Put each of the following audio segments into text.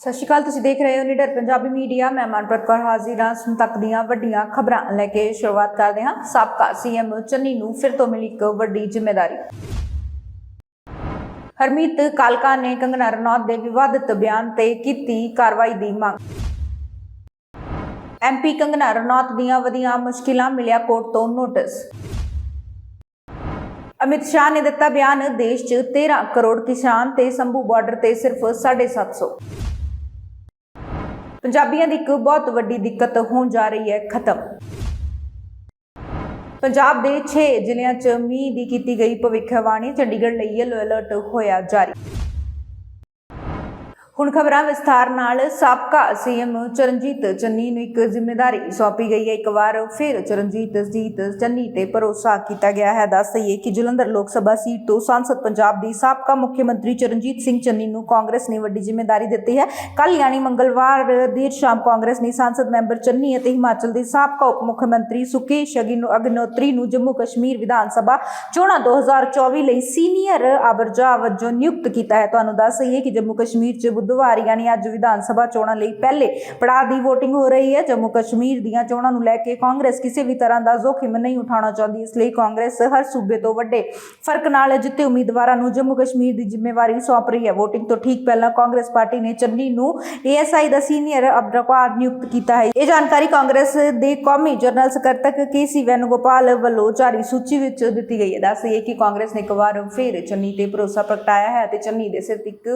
ਸਤਿ ਸ਼੍ਰੀ ਅਕਾਲ, ਤੁਸੀਂ ਦੇਖ ਰਹੇ ਹੋ ਨਿਡਰ ਪੰਜਾਬੀ ਮੀਡੀਆ। ਮੈਂ ਮਨਪ੍ਰਤ ਕੌਰ ਹਾਜ਼ਰ ਹਾਂ ਹੁਣ ਤੱਕ ਦੀਆਂ ਵੱਡੀਆਂ ਖਬਰਾਂ ਲੈ ਕੇ ਸ਼ੁਰੂਆਤ ਕਰਦੇ ਹਾਂ। ਸਾਬਕਾ ਸੀਐਮ ਚੰਨੀ ਨੂੰ ਫਿਰ ਤੋਂ ਮਿਲੀ ਇੱਕ ਵੱਡੀ ਜ਼ਿੰਮੇਵਾਰੀ। ਹਰਮੀਤ ਕਾਲਕਾ ਨੇ ਕੰਗਨਾ ਰਣੌਤ ਦੇ ਵਿਵਾਦਿਤ ਬਿਆਨ ਤੇ ਕੀਤੀ ਕਾਰਵਾਈ ਦੀ ਮੰਗ। ਐਮਪੀ ਕੰਗਨਾ ਰਣੌਤ ਦੀਆਂ ਵਧੀਆਂ ਮੁਸ਼ਕਿਲਾਂ ਮਿਲਿਆ ਕੋਰਟ ਤੋਂ ਨੋਟਿਸ। ਅਮਿਤ ਸ਼ਾਹ ਨੇ ਦਿੱਤਾ ਬਿਆਨ, ਦੇਸ਼ 'ਚ 13 ਕਰੋੜ ਕਿਸਾਨ ਤੇ ਸੰਭੂ ਬਾਰਡਰ ਤੇ ਸਿਰਫ 750 ਪੰਜਾਬੀਆਂ ਦੀ ਇੱਕ ਬਹੁਤ ਵੱਡੀ ਦਿੱਕਤ ਹੋਣ ਜਾ ਰਹੀ ਹੈ, ਖਤਮ। ਪੰਜਾਬ ਦੇ 6 ਜ਼ਿਲ੍ਹਿਆਂ 'ਚ ਮੀਂਹ ਦੀ ਕੀਤੀ ਗਈ ਭਵਿੱਖਬਾਣੀ, ਚੰਡੀਗੜ੍ਹ ਲਈ ਯੈਲੋ ਅਲਰਟ ਹੋਇਆ ਜਾਰੀ। ਹੁਣ ਖਬਰਾਂ ਵਿਸਥਾਰ ਨਾਲ ਸਾਬਕਾ ਸੀਐਮ ਚਰਨਜੀਤ ਚੰਨੀ ਨੂੰ ਇੱਕ ਜ਼ਿੰਮੇਵਾਰੀ ਸੌਂਪੀ ਗਈ ਹੈ। ਇੱਕ ਵਾਰ ਫਿਰ ਚਰਨਜੀਤ ਜੀਤ ਚੰਨੀ ਤੇ ਭਰੋਸਾ ਕੀਤਾ ਗਿਆ ਹੈ। ਦੱਸ ਦਈਏ ਕਿ ਜਲੰਧਰ ਲੋਕ ਸਭਾ ਸੀਟ ਤੋਂ ਸੰਸਦ ਪੰਜਾਬ ਦੀ ਸਾਬਕਾ ਮੁੱਖ ਮੰਤਰੀ ਚਰਨਜੀਤ ਸਿੰਘ ਚੰਨੀ ਨੂੰ ਕਾਂਗਰਸ ਨੇ ਵੱਡੀ ਜ਼ਿੰਮੇਵਾਰੀ ਦਿੱਤੀ ਹੈ। ਕੱਲ ਯਾਨੀ ਮੰਗਲਵਾਰ ਦੇਰ ਸ਼ਾਮ ਕਾਂਗਰਸ ਨੇ ਸੰਸਦ ਮੈਂਬਰ ਚੰਨੀ ਅਤੇ ਹਿਮਾਚਲ ਦੇ ਸਾਬਕਾ ਉਪ ਮੁੱਖ ਮੰਤਰੀ ਸੁਕੇਸ਼ ਅਗਿਨੋ- ਅਗਨੋਤਰੀ ਨੂੰ ਜੰਮੂ ਕਸ਼ਮੀਰ ਵਿਧਾਨ ਸਭਾ ਚੋਣਾਂ 2024 ਲਈ ਸੀਨੀਅਰ ਆਬਰਜਾ ਵਜੋਂ ਨਿਯੁਕਤ ਕੀਤਾ ਹੈ। ਤੁਹਾਨੂੰ ਦੱਸ ਦਈਏ ਕਿ ਜੰਮੂ ਕਸ਼ਮੀਰ 'ਚ ਬੁੱਧਵਾਰ ਯਾਨੀ ਅੱਜ ਵਿਧਾਨ ਸਭਾ ਚੋਣਾਂ ਲਈ ਪਹਿਲੇ ਪੜਾਅ ਦੀ VOTING ਹੋ ਰਹੀ ਹੈ। ਜੰਮੂ ਕਸ਼ਮੀਰ ਦੀਆਂ ਚੋਣਾਂ ਨੂੰ ਲੈ ਕੇ ਕਾਂਗਰਸ ਕਿਸੇ ਵੀ ਤਰ੍ਹਾਂ ਦਾ ਜ਼ੋਖਿਮ ਨਹੀਂ ਉਠਾਉਣਾ ਚਾਹੁੰਦੀ। ਇਸ ਲਈ ਕਾਂਗਰਸ ਹਰ ਸੂਬੇ ਤੋਂ ਵੱਡੇ ਫ਼ਰਕ ਨਾਲ ਜਿੱਤੇ ਉਮੀਦਵਾਰਾਂ ਨੂੰ ਜੰਮੂ ਕਸ਼ਮੀਰ ਦੀ ਜ਼ਿੰਮੇਵਾਰੀ ਸੌਂਪ ਰਹੀ ਹੈ। VOTING ਤੋਂ ਠੀਕ ਪਹਿਲਾਂ ਕਾਂਗਰਸ ਪਾਰਟੀ ਨੇ ਚੰਨੀ ਨੂੰ ASI ਦਾ ਸੀਨੀਅਰ ਅਬਰਕਾਰ ਨਿਯੁਕਤ ਕੀਤਾ ਹੈ। ਇਹ ਜਾਣਕਾਰੀ ਕਾਂਗਰਸ ਦੇ ਕੌਮੀ ਜਨਰਲ ਸਕੱਤਰ ਕੇਸੀ ਵੈਨੁਗੋਪਾਲ ਵੱਲੋਂ ਜਾਰੀ ਸੂਚੀ ਵਿੱਚ ਦਿੱਤੀ ਗਈ ਹੈ। ਦੱਸਿਏ ਕਿ ਕਾਂਗਰਸ ਨੇ ਇੱਕ ਵਾਰ ਫਿਰ ਚੰਨੀ ਤੇ ਭਰੋਸਾ ਪ੍ਰਗਟਾਇਆ ਹੈ ਅਤੇ ਚੰਨੀ ਦੇ ਸਿਰ ਇੱਕ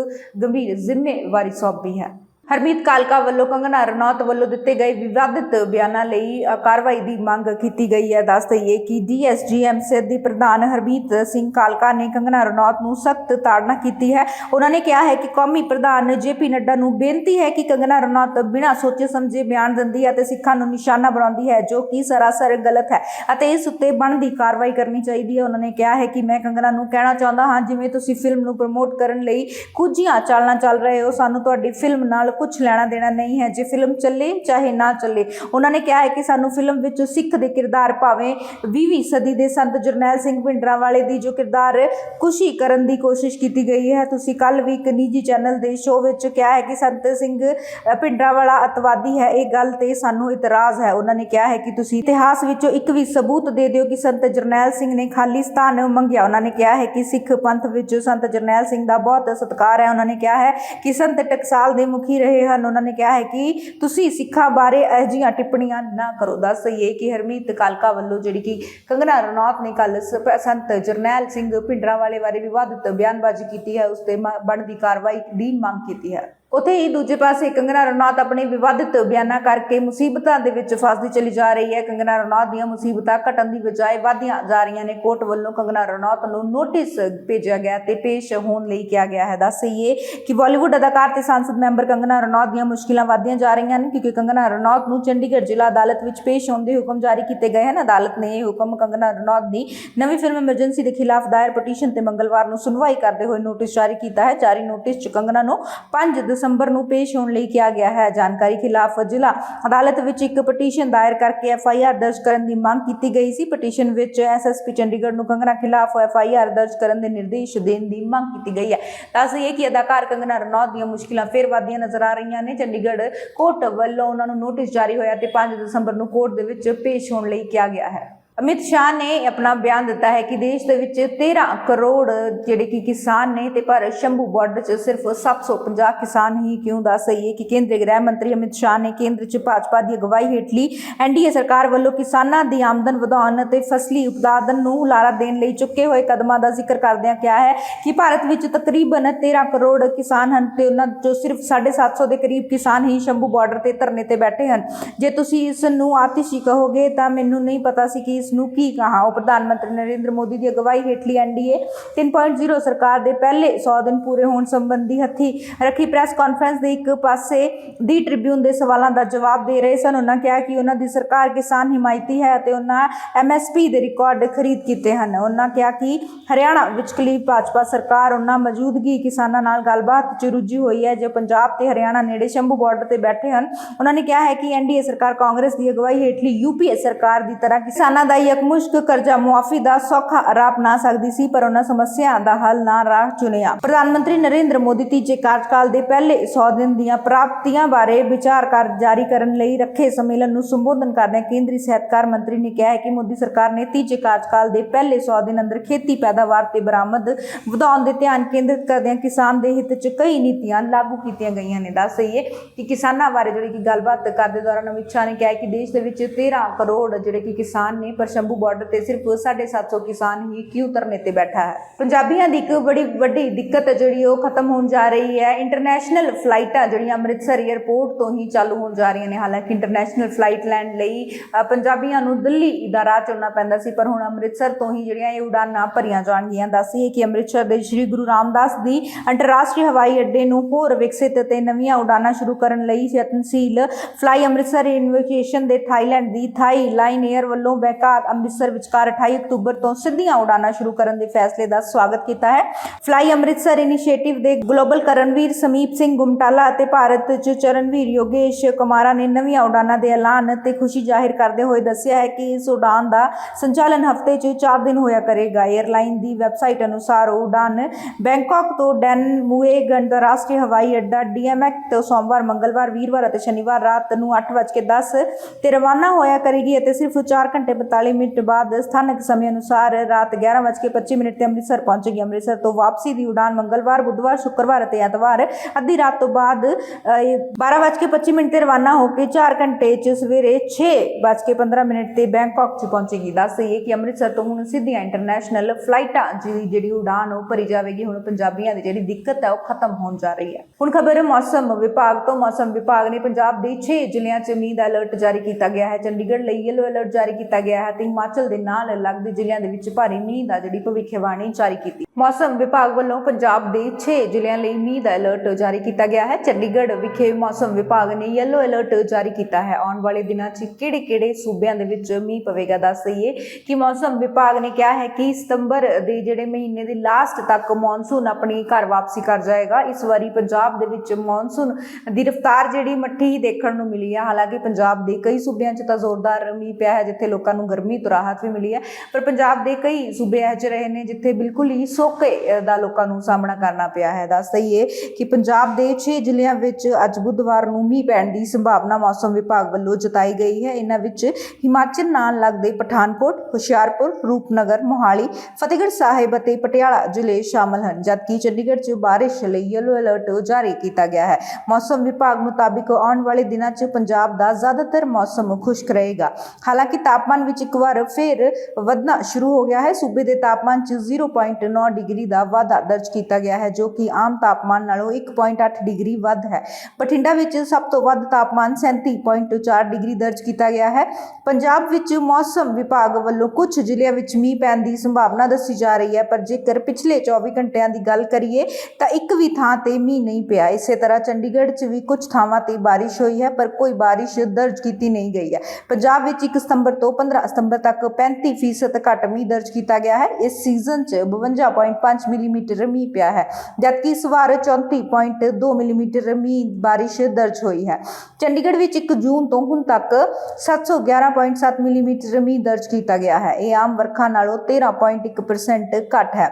ਗੰਭੀਰ ਜਿੰਮੇ ਵਾਰੀ ਸੌਂਪੀ ਹੈ। ਹਰਮੀਤ ਕਾਲਕਾ ਵੱਲੋਂ ਕੰਗਨਾ ਰਣੌਤ ਵੱਲੋਂ ਦਿੱਤੇ ਗਏ ਵਿਵਾਦਿਤ ਬਿਆਨਾਂ ਲਈ ਕਾਰਵਾਈ ਦੀ ਮੰਗ ਕੀਤੀ ਗਈ ਹੈ। ਦੱਸ ਦਈਏ ਕਿ ਡੀਐਸਜੀਐਮ ਸਿਰ ਦੀ ਪ੍ਰਧਾਨ ਹਰਮੀਤ ਸਿੰਘ ਕਾਲਕਾ ਨੇ ਕੰਗਨਾ ਰਣੌਤ ਨੂੰ ਸਖਤ ਤਾੜਨਾ ਕੀਤੀ ਹੈ। ਉਹਨਾਂ ਨੇ ਕਿਹਾ ਹੈ ਕਿ ਕੌਮੀ ਪ੍ਰਧਾਨ ਜੇਪੀ ਨੱਡਾ ਨੂੰ ਬੇਨਤੀ ਹੈ ਕਿ ਕੰਗਨਾ ਰਣੌਤ ਬਿਨਾਂ ਸੋਚੇ ਸਮਝੇ ਬਿਆਨ ਦਿੰਦੀ ਹੈ ਤੇ ਸਿੱਖਾਂ ਨੂੰ ਨਿਸ਼ਾਨਾ ਬਣਾਉਂਦੀ ਹੈ, ਜੋ ਕਿ ਸਰਾਸਰ ਗਲਤ ਹੈ ਅਤੇ ਇਸ ਉੱਤੇ ਬਣਦੀ ਕਾਰਵਾਈ ਕਰਨੀ ਚਾਹੀਦੀ ਹੈ। ਉਹਨਾਂ ਨੇ ਕਿਹਾ ਹੈ ਕਿ ਮੈਂ ਕੰਗਨਾ ਨੂੰ ਕਹਿਣਾ ਚਾਹੁੰਦਾ ਹਾਂ, ਜਿਵੇਂ ਤੁਸੀਂ ਫਿਲਮ ਨੂੰ ਪ੍ਰਮੋਟ ਕਰਨ ਲਈ ਕੁਝੀਆਂ ਚਾਲਣਾ ਚੱਲ ਰਹੇ ਹੋ, ਸਾਨੂੰ ਤੁਹਾਡੀ ਫਿਲਮ ਨਾਲ ਕੁਝ ਲੈਣਾ ਦੇਣਾ ਨਹੀਂ ਹੈ ਜੇ ਫਿਲਮ ਚੱਲੇ ਚਾਹੇ ਨਾ ਚੱਲੇ। ਉਹਨਾਂ ਨੇ ਕਿਹਾ ਹੈ ਕਿ ਸਾਨੂੰ ਫਿਲਮ ਵਿੱਚ ਸਿੱਖ ਦੇ ਕਿਰਦਾਰ ਭਾਵੇਂ 20ਵੀਂ ਸਦੀ ਦੇ ਸੰਤ ਜਰਨੈਲ ਸਿੰਘ ਭਿੰਡਰਾਂਵਾਲੇ ਦੀ ਜੋ ਕਿਰਦਾਰ ਖੁਸ਼ੀ ਕਰਨ ਦੀ ਕੋਸ਼ਿਸ਼ ਕੀਤੀ ਗਈ ਹੈ ਤੁਸੀਂ ਕੱਲ ਵੀ ਇੱਕ ਨਿੱਜੀ ਚੈਨਲ ਦੇ ਸ਼ੋਅ ਵਿੱਚ ਕਿਹਾ ਹੈ ਕਿ ਸੰਤ ਸਿੰਘ ਅ, ਭਿੰਡਰਾਂਵਾਲਾ ਅਤਵਾਦੀ ਹੈ ਇਹ ਗੱਲ ਤੇ ਸਾਨੂੰ ਇਤਰਾਜ਼ ਹੈ। ਉਹਨਾਂ ਨੇ ਕਿਹਾ ਹੈ ਕਿ ਤੁਸੀਂ ਇਤਿਹਾਸ ਵਿੱਚੋਂ ਇੱਕ ਵੀ ਸਬੂਤ ਦੇ ਦਿਓ ਕਿ ਸੰਤ ਜਰਨੈਲ ਸਿੰਘ ਨੇ ਖਾਲੀ ਸਥਾਨ ਮੰਗਿਆ। ਉਹਨਾਂ ਨੇ ਕਿਹਾ ਹੈ ਕਿ ਸਿੱਖ ਪੰਥ ਵਿੱਚ ਸੰਤ ਜਰਨੈਲ ਸਿੰਘ ਦਾ ਬਹੁਤ ਸਤਿਕਾਰ ਹੈ। ਉਹਨਾਂ ਨੇ ਕਿਹਾ ਹੈ ਕਿ ਸੰਤ ਟਕਸਾਲ ਦੇ ਮੁਖੀ ਰਹੇ ਹਨ। ਉਹਨਾਂ ਨੇ ਕਿਹਾ ਹੈ ਕਿ ਤੁਸੀਂ ਸਿੱਖਾਂ ਬਾਰੇ ਇਹੋ ਜਿਹੀਆਂ ਟਿੱਪਣੀਆਂ ਨਾ ਕਰੋ। ਦੱਸ ਦਈਏ ਕਿ ਹਰਮੀਤ ਕਾਲਕਾ ਵੱਲੋਂ ਜਿਹੜੀ ਕਿ ਕੰਗਨਾ ਰਣੌਤ ਨੇ ਕੱਲ ਸੰਤ ਜਰਨੈਲ ਸਿੰਘ ਭਿੰਡਰਾਂਵਾਲੇ ਬਾਰੇ ਵਿਵਾਦਿਤ ਬਿਆਨਬਾਜ਼ੀ ਕੀਤੀ ਹੈ। ਉਸ ਤੇ ਮ- ਬਣਦੀ ਕਾਰਵਾਈ ਦੀ ਮੰਗ ਕੀਤੀ ਹੈ। ਉਥੇ ਹੀ ਦੂਜੇ ਪਾਸੇ ਕੰਗਨਾ ਰਣੌਤ ਆਪਣੇ ਵਿਵਾਦਿਤ ਬਿਆਨਾਂ ਕਰਕੇ ਮੁਸੀਬਤਾਂ ਦੇ ਵਿੱਚ ਫਸਦੀ ਚਲੀ ਜਾ ਰਹੀ ਹੈ। ਕੰਗਨਾ ਰਣੌਤ ਦੀਆਂ ਮੁਸੀਬਤਾਂ ਘਟਣ ਦੀ ਬਜਾਏ ਵਧਦੀਆਂ ਜਾ ਰਹੀਆਂ ਨੇ। ਕੋਰਟ ਵੱਲੋਂ ਕੰਗਨਾ ਰਣੌਤ ਨੂੰ ਨੋਟਿਸ ਭੇਜਿਆ ਗਿਆ ਤੇ ਪੇਸ਼ ਹੋਣ ਲਈ ਕਿਹਾ ਗਿਆ ਹੈ। ਦੱਸ ਦੱਸਈਏ ਕਿ ਬਾਲੀਵੁੱਡ ਅਦਾਕਾਰ ਤੇ ਸੰਸਦ ਮੈਂਬਰ ਕੰਗਨਾ ਰਣੌਤ ਦੀਆਂ ਮੁਸ਼ਕਿਲਾਂ ਵਧਦੀਆਂ ਜਾ ਰਹੀਆਂ ਨੇ ਕਿਉਂਕਿ ਕੰਗਨਾ ਰਣੌਤ ਨੂੰ ਚੰਡੀਗੜ੍ਹ ਜ਼ਿਲ੍ਹਾ ਅਦਾਲਤ ਵਿੱਚ ਪੇਸ਼ ਹੋਣ ਦੇ ਹੁਕਮ ਜਾਰੀ ਕੀਤੇ ਗਏ ਹਨ। ਅਦਾਲਤ ਨੇ ਇਹ ਹੁਕਮ ਕੰਗਨਾ ਰਣੌਤ ਦੀ ਨਵੀਂ ਫਿਲਮ ਐਮਰਜੈਂਸੀ ਦੇ ਖਿਲਾਫ ਦਾਇਰ ਪਟੀਸ਼ਨ ਤੇ ਮੰਗਲਵਾਰ ਨੂੰ ਸੁਣਵਾਈ ਕਰਦੇ ਹੋਏ ਨੋਟਿਸ ਜਾਰੀ ਕੀਤਾ ਹੈ। ਜਾਰੀ ਨੋਟਿਸ 'ਚ ਕੰਗਨਾ ਨੂੰ 5 ਦਸੰਬਰ ਨੂੰ ਪੇਸ਼ ਹੋਣ ਲਈ ਕਿਹਾ ਗਿਆ ਹੈ। ਜਾਣਕਾਰੀ ਖਿਲਾਫ ਜ਼ਿਲ੍ਹਾ ਅਦਾਲਤ ਵਿੱਚ ਇੱਕ ਪਟੀਸ਼ਨ ਦਾਇਰ ਕਰਕੇ ਐਫ ਆਈ ਆਰ ਦਰਜ ਕਰਨ ਦੀ ਮੰਗ ਕੀਤੀ ਗਈ ਸੀ। ਪਟੀਸ਼ਨ ਵਿੱਚ ਐਸ ਐਸ ਪੀ ਚੰਡੀਗੜ੍ਹ ਨੂੰ ਕੰਗਨਾ ਖਿਲਾਫ ਐਫ ਆਈ ਆਰ ਦਰਜ ਕਰਨ ਦੇ ਨਿਰਦੇਸ਼ ਦੇਣ ਦੀ ਮੰਗ ਕੀਤੀ ਗਈ ਹੈ। ਦੱਸ ਦਈਏ ਕਿ ਅਦਾਕਾਰ ਕੰਗਨਾ ਰਣੌਤ ਦੀਆਂ ਮੁਸ਼ਕਿਲਾਂ ਫਿਰ ਵਧਦੀਆਂ ਨਜ਼ਰ ਆ ਰਹੀਆਂ ਨੇ। ਚੰਡੀਗੜ੍ਹ ਕੋਰਟ ਵੱਲੋਂ ਉਹਨਾਂ ਨੂੰ ਨੋਟਿਸ ਜਾਰੀ ਹੋਇਆ ਤੇ 5 ਦਸੰਬਰ ਨੂੰ ਕੋਰਟ ਦੇ ਵਿੱਚ ਪੇਸ਼ ਹੋਣ ਲਈ ਕਿਹਾ ਗਿਆ ਹੈ। ਅਮਿਤ ਸ਼ਾਹ ਨੇ ਆਪਣਾ ਬਿਆਨ ਦਿੱਤਾ ਹੈ ਕਿ ਦੇਸ਼ ਦੇ ਵਿੱਚ 13 ਕਰੋੜ ਜਿਹੜੇ ਕਿ ਕਿਸਾਨ ਨੇ ਤੇ ਪਰ ਸ਼ੰਭੂ ਬਾਰਡਰ 'ਚ ਸਿਰਫ 750 ਕਿਸਾਨ ਹੀ ਕਿਉਂ ਦੱਸ ਸਹੀਏ ਕਿ ਕੇਂਦਰੀ ਗ੍ਰਹਿ ਮੰਤਰੀ ਅਮਿਤ ਸ਼ਾਹ ਨੇ ਕੇਂਦਰ 'ਚ ਭਾਜਪਾ ਦੀ ਅਗਵਾਈ ਹੇਠਲੀ ਐਨਡੀਏ ਸਰਕਾਰ ਵੱਲੋਂ ਕਿਸਾਨਾਂ ਦੀ ਆਮਦਨ ਵਧਾਉਣ ਅਤੇ ਫਸਲੀ ਉਤਪਾਦਨ ਨੂੰ ਹੁਲਾਰਾ ਦੇਣ ਲਈ ਚੁੱਕੇ ਹੋਏ ਕਦਮਾਂ ਦਾ ਜ਼ਿਕਰ ਕਰਦਿਆਂ ਕਿਹਾ ਹੈ ਕਿ ਭਾਰਤ ਵਿੱਚ ਤਕਰੀਬਨ 13 ਕਰੋੜ ਕਿਸਾਨ ਹਨ ਤੇ ਉਹਨਾਂ ਚੋਂ ਸਿਰਫ 750 ਦੇ ਕਰੀਬ ਕਿਸਾਨ ਹੀ ਸ਼ੰਭੂ ਬਾਰਡਰ ਤੇ ਧਰਨੇ ਤੇ ਬੈਠੇ ਹਨ। ਜੇ ਤੁਸੀਂ ਇਸ ਨੂੰ ਆਤਿਸ਼ੀ ਕਹੋਗੇ ਤਾਂ ਮੈਨੂੰ ਨਹੀਂ ਪਤਾ ਸੀ ਕਿ ਇਸ ਨੂੰ ਕੀ ਕਹਾਂ? ਉਹ ਪ੍ਰਧਾਨ ਮੰਤਰੀ ਨਰਿੰਦਰ ਮੋਦੀ ਦੀ ਅਗਵਾਈ ਹੇਠਲੀ ਐਨਡੀਏ 3.0 ਸਰਕਾਰ ਦੇ ਪਹਿਲੇ 100 ਦਿਨ ਪੂਰੇ ਹੋਣ ਸੰਬੰਧੀ ਹੱਥੀ ਰੱਖੀ ਪ੍ਰੈਸ ਕਾਨਫਰੰਸ ਦੇ ਇੱਕ ਪਾਸੇ ਦੀ ਟ੍ਰਿਬਿਊਨ ਦੇ ਸਵਾਲਾਂ ਦਾ ਜਵਾਬ ਦੇ ਰਹੇ ਸਨ। ਉਹਨਾਂ ਕਿਹਾ ਕਿ ਉਹਨਾਂ ਦੀ ਸਰਕਾਰ ਕਿਸਾਨ ਹਿਮਾਇਤੀ ਹੈ ਅਤੇ ਉਹਨਾਂ ਐਮਐਸਪੀ ਦੇ ਰਿਕਾਰਡ ਖਰੀਦ ਕੀਤੇ ਹਨ। ਉਹਨਾਂ ਕਿਹਾ ਕਿ ਹਰਿਆਣਾ ਵਿਚਕਲੀ ਭਾਜਪਾ ਸਰਕਾਰ ਉਹਨਾਂ ਮੌਜੂਦਗੀ ਕਿਸਾਨਾਂ ਨਾਲ ਗੱਲਬਾਤ 'ਚ ਰੁੱਝੀ ਹੋਈ ਹੈ। ਜੋ ਪੰਜਾਬ ਤੇ ਹਰਿਆਣਾ ਨੇੜੇ ਸ਼ੰਭੂ ਬਾਰਡਰ ਤੇ ਬੈਠੇ ਹਨ। ਉਹਨਾਂ ਨੇ ਕਿਹਾ ਹੈ ਕਿ ਐਨਡੀਏ ਸਰਕਾਰ ਕਾਂਗਰਸ ਦੀ ਅਗਵਾਈ ਹੇਠਲੀ ਯੂਪੀਏ ਸਰਕਾਰ ਦੀ ਤਰ੍ਹਾਂ ਕਿਸਾਨਾਂ ਦਾ ਯਕਮੁਸ਼ਕ ਕਰਜ਼ਾ ਮੁਆਫੀ ਦਾ ਸੌਖਾ ਰਾਹ ਅਪਣਾ ਸਕਦੀ ਸੀ, ਪਰ ਉਹਨਾਂ ਸਮੱਸਿਆ ਦਾ ਹੱਲ ਨਾ ਰਾਹ ਚੁਣਿਆ। ਪ੍ਰਧਾਨ ਮੰਤਰੀ ਨਰਿੰਦਰ ਮੋਦੀ ਤੀਜੇ ਕਾਰਜਕਾਲ ਦੇ ਪਹਿਲੇ 100 ਦਿਨ ਦੀਆਂ ਪ੍ਰਾਪਤੀਆਂ ਬਾਰੇ ਵਿਚਾਰ ਕਰ ਜਾਰੀ ਕਰਨ ਲਈ ਰੱਖੇ ਸੰਮੇਲਨ ਨੂੰ ਸੰਬੋਧਨ ਕਰਦਿਆਂ ਕੇਂਦਰੀ ਸਹਿਤਕਾਰ ਮੰਤਰੀ ਨੇ ਕਿਹਾ ਕਿ ਮੋਦੀ ਸਰਕਾਰ ਨੇ ਤੀਜੇ ਕਾਰਜਕਾਲ ਦੇ ਪਹਿਲੇ 100 ਦਿਨ ਅੰਦਰ ਖੇਤੀ ਪੈਦਾਵਾਰ ਤੇ ਬਰਾਮਦ ਵਧਾਉਣ ਦੇ ਧਿਆਨ ਕੇਂਦਰਿਤ ਕਰਦਿਆਂ ਕਿਸਾਨ ਦੇ ਹਿੱਤ 'ਚ ਕਈ ਨੀਤੀਆਂ ਲਾਗੂ ਕੀਤੀਆਂ ਗਈਆਂ ਨੇ। ਦੱਸ ਦਈਏ ਕਿ ਕਿਸਾਨਾਂ ਬਾਰੇ ਜਿਹੜੀ ਕਿ ਗੱਲਬਾਤ ਕਰਦੇ ਦੌਰਾਨ ਅਮਿਤ ਸ਼ਾਹ ਨੇ ਕਿਹਾ ਕਿ ਦੇਸ਼ ਦੇ ਵਿੱਚ 13 ਕਰੋੜ ਜਿਹੜੇ ਕਿ ਕਿਸਾਨ ਨੇ ਪਰ ਸ਼ੰਭੂ ਬਾਰਡਰ ਤੇ ਸਿਰਫ 750 ਕਿਸਾਨ ਹੀ ਕਿਉਂ ਧਰਨੇ ਤੇ ਬੈਠਾ ਹੈ? ਪੰਜਾਬੀਆਂ ਦੀ ਇੱਕ ਬੜੀ ਵੱਡੀ ਦਿੱਕਤ ਜਿਹੜੀ ਉਹ ਖਤਮ ਹੋਣ ਜਾ ਰਹੀ ਹੈ। ਇੰਟਰਨੈਸ਼ਨਲ ਫਲਾਈਟਾਂ ਜਿਹੜੀਆਂ ਅੰਮ੍ਰਿਤਸਰ 에ਅਰਪੋਰਟ ਤੋਂ ਹੀ ਚਾਲੂ ਹੋਣ ਜਾ ਰਹੀਆਂ ਨੇ। ਹਾਲਾਂਕਿ ਇੰਟਰਨੈਸ਼ਨਲ ਫਲਾਈਟ ਲੈਣ ਲਈ ਪੰਜਾਬੀਆਂ ਨੂੰ ਦਿੱਲੀ ਦਾ ਰਾਹ ਚੁਣਨਾ ਪੈਂਦਾ ਸੀ, ਪਰ ਹੁਣ ਅੰਮ੍ਰਿਤਸਰ ਤੋਂ ਹੀ ਜਿਹੜੀਆਂ ਇਹ ਉਡਾਨਾਂ ਭਰੀਆਂ ਜਾਣਗੀਆਂ। ਦੱਸੀਏ ਕਿ ਅੰਮ੍ਰਿਤਸਰ ਦੇ ਸ੍ਰੀ ਗੁਰੂ ਰਾਮਦਾਸ ਦੀ ਅੰਤਰਰਾਸ਼ਟਰੀ ਹਵਾਈ ਅੱਡੇ ਨੂੰ ਹੋਰ ਵਿਕਸਿਤ ਅਤੇ ਨਵੀਆਂ ਉਡਾਨਾਂ ਸ਼ੁਰੂ ਕਰਨ ਲਈ ਯਤਨਸ਼ੀਲ ਫਲਾਈ ਅੰਮ੍ਰਿਤਸਰ ਇਨਵੀਟੇਸ਼ਨ ਦੇ ਥਾਈਲੈਂਡ ਦੀ ਥਾਈ ਲਾਈਨ 에ਅਰ ਵੱਲੋਂ ਬੈਂਕਾਕ ਅੰਮ੍ਰਿਤਸਰ ਵਿਚਕਾਰ 28 ਅਕਤੂਬਰ ਤੋਂ ਸਿੱਧੀਆਂ ਉਡਾਨਾਂ ਸ਼ੁਰੂ ਕਰਨ ਦੇ ਫੈਸਲੇ ਦਾ ਸਵਾਗਤ ਕੀਤਾ ਹੈ। ਫਲਾਈ ਅੰਮ੍ਰਿਤਸਰ ਇਨੀਸ਼ੀਏਟਿਵ ਦੇ ਗਲੋਬਲ ਕਰਨਵੀਰ ਸਮੀਪ ਸਿੰਘ ਗੁਮਟਾਲਾ ਅਤੇ ਭਾਰਤ ਚ ਚਰਨਵੀਰ ਯੋਗੇਸ਼ ਕੁਮਾਰਾ ਨੇ ਨਵੀਆਂ ਉਡਾਨਾਂ ਦੇ ਐਲਾਨ ਤੇ ਖੁਸ਼ੀ ਜ਼ਾਹਿਰ ਕਰਦੇ ਹੋਏ ਦੱਸਿਆ ਹੈ ਕਿ ਇਸ ਉਡਾਨ ਦਾ ਸੰਚਾਲਨ ਹਫ਼ਤੇ 'ਚ 4 ਦਿਨ ਹੋਇਆ ਕਰੇਗਾ। 에ਅਰਲਾਈਨ ਦੀ ਵੈਬਸਾਈਟ ਅਨੁਸਾਰ ਉਡਾਨ ਬੈਂਕਾਕ ਤੋਂ ਡੈਨ ਮੁਏਗ ਅੰਤਰਰਾਸ਼ਟਰੀ ਹਵਾਈ ਅੱਡਾ ਡੀਐਮਐਕ ਤੋਂ ਸੋਮਵਾਰ, ਮੰਗਲਵਾਰ, ਵੀਰਵਾਰ ਅਤੇ ਸ਼ਨੀਵਾਰ ਰਾਤ ਨੂੰ 8:10 ਤੇ ਰਵਾਨਾ ਹੋਇਆ ਕਰੇਗੀ ਅਤੇ ਸਿਰਫ 4 ਘੰਟੇ 45 ਮਿੰਟ ਬਾਅਦ ਸਥਾਨਕ ਸਮੇਂ ਅਨੁਸਾਰ ਰਾਤ 11:25 ਮਿੰਟ ਤੇ ਅੰਮ੍ਰਿਤਸਰ ਪਹੁੰਚੇਗੀ ਅੰਮ੍ਰਿਤਸਰ ਤੋਂ ਵਾਪਸੀ ਦੀ ਉਡਾਨ ਮੰਗਲਵਾਰ ਬੁੱਧਵਾਰ ਸ਼ੁੱਕਰਵਾਰ ਅਤੇ ਐਤਵਾਰ ਅੱਧੀ ਰਾਤ ਤੋਂ ਬਾਅਦ ਅ, ਇਹ 12:25 ਮਿੰਟ ਤੇ ਰਵਾਨਾ ਹੋ ਕੇ 4 ਘੰਟੇ 'ਚ ਸਵੇਰੇ 6:15 ਮਿੰਟ ਤੇ ਬੈਂਕਾਕ 'ਚ ਪਹੁੰਚੇਗੀ ਦੱਸ ਦਈਏ ਕਿ ਅੰਮ੍ਰਿਤਸਰ ਤੋਂ ਹੁਣ ਸਿੱਧੀਆਂ ਇੰਟਰਨੈਸ਼ਨਲ ਫਲਾਈਟਾਂ ਦੀ ਜਿਹੜੀ ਉਡਾਨ ਉਹ ਭਰੀ ਜਾਵੇਗੀ ਹੁਣ ਪੰਜਾਬੀਆਂ ਦੀ ਜਿਹੜੀ ਦਿੱਕਤ ਹੈ ਉਹ ਖਤਮ ਹੋਣ ਜਾ ਰਹੀ ਹੈ ਹੁਣ ਖਬਰ ਮੌਸਮ ਵਿਭਾਗ ਤੋਂ ਮੌਸਮ ਵਿਭਾਗ ਨੇ ਪੰਜਾਬ ਦੇ 6 ਜ਼ਿਲ੍ਹਿਆਂ 'ਚ ਮੀਂਹ ਦਾ ਅਲਰਟ ਜਾਰੀ ਕੀਤਾ ਗਿਆ ਹੈ ਚੰਡੀਗੜ੍ਹ ਲਈ ਯੈਲੋ ਅਲਰਟ ਜਾਰੀ ਕੀਤਾ ਗਿਆ ਹੈ ਤੇ ਹਿਮਾਚਲ ਦੇ ਨਾਲ ਲੱਗਦੇ ਜ਼ਿਲ੍ਹਿਆਂ ਦੇ ਵਿੱਚ ਭਾਰੀ ਮੀਂਹ ਦਾ ਜਿਹੜੀ ਭਵਿੱਖਬਾਣੀ ਜਾਰੀ ਕੀਤੀ। ਮੌਸਮ ਵਿਭਾਗ ਵੱਲੋਂ ਪੰਜਾਬ ਦੇ 6 ਜ਼ਿਲ੍ਹਿਆਂ ਲਈ ਮੀਂਹ ਦਾ ਅਲਰਟ ਜਾਰੀ ਕੀਤਾ ਗਿਆ ਹੈ। ਚੰਡੀਗੜ੍ਹ ਵਿਖੇ ਮੌਸਮ ਵਿਭਾਗ ਨੇ ਯੈਲੋ ਅਲਰਟ ਜਾਰੀ ਕੀਤਾ ਹੈ। ਆਉਣ ਵਾਲੇ ਦਿਨਾਂ 'ਚ ਕਿਹੜੇ-ਕਿਹੜੇ ਸੂਬਿਆਂ ਦੇ ਵਿੱਚ ਮੀਂਹ ਪਵੇਗਾ ਦੱਸ ਦਈਏ ਕਿ ਮੌਸਮ ਵਿਭਾਗ ਨੇ ਕਿਹਾ ਹੈ ਕਿ ਸਤੰਬਰ ਦੇ ਜਿਹੜੇ ਮਹੀਨੇ ਦੇ ਲਾਸਟ ਤੱਕ ਮੌਨਸੂਨ ਆਪਣੀ ਘਰ ਵਾਪਸੀ ਕਰ ਜਾਏਗਾ। ਇਸ ਵਾਰੀ ਪੰਜਾਬ ਦੇ ਵਿੱਚ ਮੌਨਸੂਨ ਦੀ ਰਫ਼ਤਾਰ ਜਿਹੜੀ ਮੱਠੀ ਹੀ ਦੇਖਣ ਨੂੰ ਮਿਲੀ ਹੈ। ਹਾਲਾਂਕਿ ਪੰਜਾਬ ਦੇ ਕਈ ਸੂਬਿਆਂ 'ਚ ਤਾਂ ਜ਼ੋਰਦਾਰ ਮੀਂਹ ਪਿਆ ਹੈ, ਜਿੱਥੇ ਲੋਕਾਂ ਨੂੰ ਗਰਮੀ ਤੋਂ ਰਾਹਤ ਵੀ ਮਿਲੀ ਹੈ। ਪਰ ਪੰਜਾਬ ਦੇ ਕਈ ਸੂਬੇ ਇਹੋ ਜਿਹੇ ਰਹੇ ਨੇ ਜਿੱਥੇ ਬਿਲਕੁਲ ਹੀ ਸੋਕੇ ਦਾ ਲੋਕਾਂ ਨੂੰ ਸਾਹਮਣਾ ਕਰਨਾ ਪਿਆ ਹੈ। ਦੱਸ ਦਈਏ ਕਿ ਪੰਜਾਬ ਦੇ 6 ਜ਼ਿਲ੍ਹਿਆਂ ਵਿੱਚ ਅੱਜ ਬੁੱਧਵਾਰ ਨੂੰ ਮੀਂਹ ਪੈਣ ਦੀ ਸੰਭਾਵਨਾ ਮੌਸਮ ਵਿਭਾਗ ਵੱਲੋਂ ਜਤਾਈ ਗਈ ਹੈ। ਇਹਨਾਂ ਵਿੱਚ ਹਿਮਾਚਲ ਨਾਲ ਲੱਗਦੇ ਪਠਾਨਕੋਟ, ਹੁਸ਼ਿਆਰਪੁਰ, ਰੂਪਨਗਰ, ਮੋਹਾਲੀ, ਫਤਿਹਗੜ੍ਹ ਸਾਹਿਬ ਅਤੇ ਪਟਿਆਲਾ ਜ਼ਿਲ੍ਹੇ ਸ਼ਾਮਲ ਹਨ। ਜਦਕਿ ਚੰਡੀਗੜ੍ਹ 'ਚ ਬਾਰਿਸ਼ ਲਈ ਯੈਲੋ ਅਲਰਟ ਜਾਰੀ ਕੀਤਾ ਗਿਆ ਹੈ। ਮੌਸਮ ਵਿਭਾਗ ਮੁਤਾਬਿਕ ਆਉਣ ਵਾਲੇ ਦਿਨਾਂ 'ਚ ਪੰਜਾਬ ਦਾ ਜ਼ਿਆਦਾਤਰ ਮੌਸਮ ਖੁਸ਼ਕ ਰਹੇਗਾ। ਹਾਲਾਂਕਿ ਤਾਪਮਾਨ ਵਿੱਚ ਇੱਕ ਵਾਰ ਫਿਰ ਵਧਣਾ ਸ਼ੁਰੂ ਹੋ ਗਿਆ ਹੈ। ਸੂਬੇ ਦੇ ਤਾਪਮਾਨ 'ਚ 0.9 ਡਿਗਰੀ ਦਾ ਵਾਧਾ ਦਰਜ ਕੀਤਾ ਗਿਆ ਹੈ, ਜੋ ਕਿ ਆਮ ਤਾਪਮਾਨ ਨਾਲੋਂ 1.8 ਡਿਗਰੀ ਵੱਧ ਹੈ। ਬਠਿੰਡਾ ਵਿੱਚ ਸਭ ਤੋਂ ਵੱਧ ਤਾਪਮਾਨ 37.4 ਡਿਗਰੀ ਦਰਜ ਕੀਤਾ ਗਿਆ ਹੈ। ਪੰਜਾਬ ਵਿੱਚ ਮੌਸਮ ਵਿਭਾਗ ਵੱਲੋਂ ਕੁਝ ਜ਼ਿਲ੍ਹਿਆਂ ਵਿੱਚ ਮੀਂਹ ਪੈਣ ਦੀ ਸੰਭਾਵਨਾ ਦੱਸੀ ਜਾ ਰਹੀ ਹੈ, ਪਰ ਜੇਕਰ ਪਿਛਲੇ 24 ਘੰਟਿਆਂ ਦੀ ਗੱਲ ਕਰੀਏ, ਤਾਂ ਇੱਕ ਵੀ ਥਾਂ ਤੇ ਮੀਂਹ ਨਹੀਂ ਪਿਆ। ਇਸੇ ਤਰ੍ਹਾਂ ਚੰਡੀਗੜ੍ਹ 'ਚ ਵੀ ਕੁਝ ਥਾਵਾਂ ਤੇ ਬਾਰਿਸ਼ ਹੋਈ ਹੈ, ਪਰ ਕੋਈ ਬਾਰਿਸ਼ ਦਰਜ ਕੀਤੀ ਨਹੀਂ ਗਈ ਹੈ। ਪੰਜਾਬ ਵਿੱਚ 1 ਸਤੰਬਰ ਤੋਂ 15 ਸਤੰਬਰ ਤੱਕ 35% ਘੱਟ ਮੀਂਹ ਦਰਜ ਕੀਤਾ ਗਿਆ ਹੈ। ਇਸ ਸੀਜ਼ਨ 'ਚ 52.5 ਮਿਲੀਮੀਟਰ ਮੀਂਹ ਪਿਆ ਹੈ, ਜਦਕਿ ਇਸ ਵਾਰ 34.2 ਮਿਲੀਮੀਟਰ ਮੀਂਹ ਬਾਰਿਸ਼ ਦਰਜ ਹੋਈ ਹੈ। ਚੰਡੀਗੜ੍ਹ ਵਿੱਚ 1 ਜੂਨ ਤੋਂ ਹੁਣ ਤੱਕ 711.7 ਮਿਲੀਮੀਟਰ ਮੀਂਹ ਦਰਜ ਕੀਤਾ ਗਿਆ ਹੈ। ਇਹ ਆਮ ਵਰਖਾ ਨਾਲੋਂ 13.1% ਘੱਟ ਹੈ।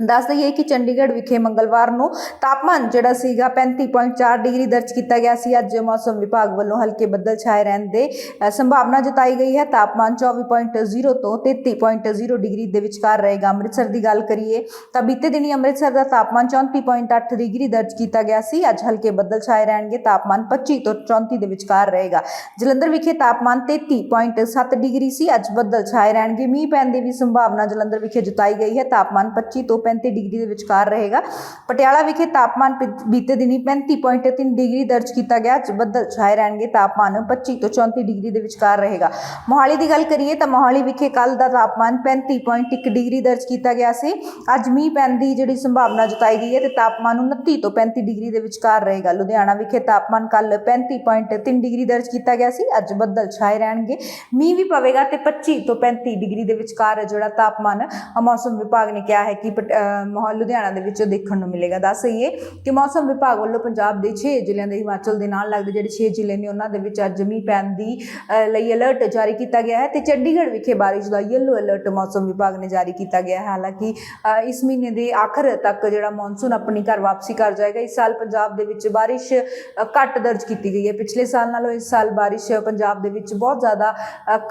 ਦੱਸ ਦਈਏ ਕਿ ਚੰਡੀਗੜ੍ਹ ਵਿਖੇ ਮੰਗਲਵਾਰ ਨੂੰ ਤਾਪਮਾਨ ਜਿਹੜਾ ਸੀਗਾ 35.4 ਡਿਗਰੀ ਦਰਜ ਕੀਤਾ ਗਿਆ ਸੀ। ਅੱਜ ਮੌਸਮ ਵਿਭਾਗ ਵੱਲੋਂ ਹਲਕੇ ਬੱਦਲ ਛਾਏ ਰਹਿਣ ਦੇ ਸੰਭਾਵਨਾ ਜਤਾਈ ਗਈ ਹੈ। ਤਾਪਮਾਨ 24.0 ਤੋਂ 33.0 ਡਿਗਰੀ ਦੇ ਵਿਚਕਾਰ ਰਹੇਗਾ। ਅੰਮ੍ਰਿਤਸਰ ਦੀ ਗੱਲ ਕਰੀਏ ਤਾਂ ਬੀਤੇ ਦਿਨੀ ਅੰਮ੍ਰਿਤਸਰ ਦਾ ਤਾਪਮਾਨ 34.8 ਡਿਗਰੀ ਦਰਜ ਕੀਤਾ ਗਿਆ ਸੀ। ਅੱਜ ਹਲਕੇ ਬੱਦਲ ਛਾਏ ਰਹਿਣਗੇ। ਤਾਪਮਾਨ 25 ਤੋਂ 34 ਦੇ ਵਿਚਕਾਰ ਰਹੇਗਾ। ਜਲੰਧਰ ਵਿਖੇ ਤਾਪਮਾਨ 33.7 ਡਿਗਰੀ ਸੀ। ਅੱਜ ਬੱਦਲ ਛਾਏ ਰਹਿਣਗੇ। ਮੀਂਹ ਪੈਣ ਦੀ ਵੀ ਸੰਭਾਵਨਾ ਜਲੰਧਰ ਵਿਖੇ ਜਤਾਈ ਗਈ ਹੈ। ਤਾਪਮਾਨ 25 ਤੋਂ 35 ਡਿਗਰੀ ਦੇ ਵਿਚਕਾਰ ਰਹੇਗਾ। ਪਟਿਆਲਾ ਵਿਖੇ ਤਾਪਮਾਨ ਬੀਤੇ ਦਿਨੀ 35.3 ਡਿਗਰੀ ਦਰਜ ਕੀਤਾ ਗਿਆ ਬੱਦਲ ਛਾਏ ਰਹਿਣਗੇ। ਤਾਪਮਾਨ 25 ਤੋਂ 34 ਡਿਗਰੀ ਦੇ ਵਿਚਕਾਰ ਰਹੇਗਾ। ਮੋਹਾਲੀ ਦੀ ਗੱਲ ਕਰੀਏ ਤਾਂ ਮੋਹਾਲੀ ਵਿਖੇ ਕੱਲ ਦਾ ਤਾਪਮਾਨ 35.1 ਡਿਗਰੀ ਦਰਜ ਕੀਤਾ ਗਿਆ ਸੀ। ਅੱਜ ਮੀਂਹ ਪੈਣ ਦੀ ਜਿਹੜੀ ਸੰਭਾਵਨਾ ਜਤਾਈ ਗਈ ਹੈ ਤੇ ਤਾਪਮਾਨ 29 ਤੋਂ 35 ਡਿਗਰੀ ਦੇ ਵਿਚਕਾਰ ਰਹੇਗਾ। ਲੁਧਿਆਣਾ ਵਿਖੇ ਤਾਪਮਾਨ ਕੱਲ 35.3 ਡਿਗਰੀ ਦਰਜ ਕੀਤਾ ਗਿਆ ਸੀ, ਅੱਜ ਬੱਦਲ ਛਾਏ ਰਹਿਣਗੇ। ਮੀਂਹ ਵੀ ਪਵੇਗਾ ਤੇ 25 ਤੋਂ 35 ਡਿਗਰੀ ਦੇ ਵਿਚਕਾਰ ਜਿਹੜਾ ਤਾਪਮਾਨ ਮੌਸਮ ਵਿਭਾਗ ਨੇ ਕਿਹਾ ਹੈ ਕਿ ਮਾਹੌਲ ਲੁਧਿਆਣਾ ਦੇ ਵਿੱਚ ਦੇਖਣ ਨੂੰ ਮਿਲੇਗਾ। ਦੱਸ ਦਈਏ ਕਿ ਮੌਸਮ ਵਿਭਾਗ ਵੱਲੋਂ ਪੰਜਾਬ ਦੇ 6 ਜ਼ਿਲ੍ਹਿਆਂ ਦੇ ਹਿਮਾਚਲ ਦੇ ਨਾਲ ਲੱਗਦੇ ਜਿਹੜੇ 6 ਜ਼ਿਲ੍ਹੇ ਨੇ, ਉਹਨਾਂ ਦੇ ਵਿੱਚ ਅੱਜ ਮੀਂਹ ਪੈਣ ਦੀ ਲਈ ਅਲਰਟ ਜਾਰੀ ਕੀਤਾ ਗਿਆ ਹੈ ਤੇ ਚੰਡੀਗੜ੍ਹ ਵਿਖੇ ਬਾਰਿਸ਼ ਦਾ ਯੈਲੋ ਅਲਰਟ ਮੌਸਮ ਵਿਭਾਗ ਨੇ ਜਾਰੀ ਕੀਤਾ ਗਿਆ ਹੈ। ਹਾਲਾਂਕਿ ਇਸ ਮਹੀਨੇ ਦੇ ਆਖਰ ਤੱਕ ਜਿਹੜਾ ਮੌਨਸੂਨ ਆਪਣੀ ਘਰ ਵਾਪਸੀ ਕਰ ਜਾਏਗਾ, ਇਸ ਸਾਲ ਪੰਜਾਬ ਦੇ ਵਿੱਚ ਬਾਰਿਸ਼ ਘੱਟ ਦਰਜ ਕੀਤੀ ਗਈ ਹੈ। ਪਿਛਲੇ ਸਾਲ ਨਾਲੋਂ ਇਸ ਸਾਲ ਬਾਰਿਸ਼ ਪੰਜਾਬ ਦੇ ਵਿੱਚ ਬਹੁਤ ਜ਼ਿਆਦਾ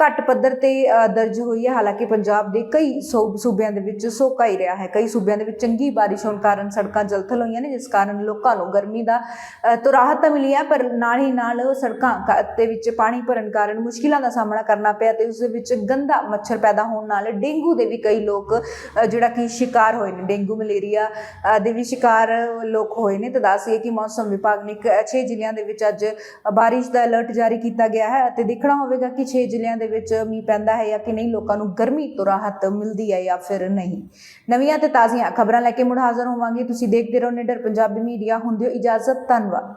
ਘੱਟ ਪੱਧਰ ਤੇ ਦਰਜ ਹੋਈ ਹੈ। ਹਾਲਾਂਕਿ ਪੰਜਾਬ ਦੇ ਕਈ ਸੂ- ਸੂਬਿਆਂ ਦੇ ਵਿੱਚ ਸੋਕਾ ਹੀ ਰਿਹਾ ਹੈ, ਕਈ ਸੂਬਿਆਂ ਦੇ ਵਿੱਚ ਚੰਗੀ ਬਾਰਿਸ਼ ਹੋਣ ਕਾਰਨ ਸੜਕਾਂ ਜਲਥਲ ਹੋਈਆਂ ਨੇ, ਜਿਸ ਕਾਰਨ ਲੋਕਾਂ ਨੂੰ ਗਰਮੀ ਦਾ ਤੋਂ ਰਾਹਤ ਤਾਂ ਮਿਲੀ ਹੈ, ਪਰ ਨਾਲ ਹੀ ਨਾਲ ਸੜਕਾਂ ਕ- ਦੇ ਵਿੱਚ ਪਾਣੀ ਭਰਨ ਕਾਰਨ ਮੁਸ਼ਕਿਲਾਂ ਦਾ ਸਾਹਮਣਾ ਕਰਨਾ ਪਿਆ ਤੇ ਉਸ ਦੇ ਵਿੱਚ ਗੰਦਾ ਮੱਛਰ ਪੈਦਾ ਹੋਣ ਨਾਲ ਡੇਂਗੂ ਦੇ ਵੀ ਕਈ ਲੋਕ ਜਿਹੜਾ ਕਿ ਸ਼ਿਕਾਰ ਹੋਏ ਨੇ, ਡੇਂਗੂ, ਮਲੇਰੀਆ ਦੇ ਵੀ ਸ਼ਿਕਾਰ ਲੋਕ ਹੋਏ ਨੇ। ਤਾਂ ਦੱਸੀਏ ਕਿ ਮੌਸਮ ਵਿਭਾਗ ਨੇ 6 ਜ਼ਿਲ੍ਹਿਆਂ ਦੇ ਵਿੱਚ ਅੱਜ ਬਾਰਿਸ਼ ਦਾ ਅਲਰਟ ਜਾਰੀ ਕੀਤਾ ਗਿਆ ਹੈ ਅਤੇ ਦੇਖਣਾ ਹੋਵੇਗਾ ਕਿ 6 ਜ਼ਿਲ੍ਹਿਆਂ ਦੇ ਵਿੱਚ ਮੀਂਹ ਪੈਂਦਾ ਹੈ ਜਾਂ ਕਿ ਨਹੀਂ, ਲੋਕਾਂ ਨੂੰ ਗਰਮੀ ਤੋਂ ਰਾਹਤ ਮਿਲਦੀ ਹੈ ਜਾਂ ਫਿਰ ਨਹੀਂ। ਨਵੀਆਂ ਤੇ ਤਾਜ਼ੀਆਂ ਖਬਰਾਂ ਲੈ ਕੇ ਮੁੜ ਹਾਜ਼ਰ ਹੋਵਾਂਗੇ। ਤੁਸੀਂ ਦੇਖਦੇ ਰਹੋ ਨਿਡਰ, ਪੰਜਾਬੀ ਮੀਡੀਆ। ਹੁੰਦੇ ਹੋ ਇਜਾਜ਼ਤ। ਧੰਨਵਾਦ।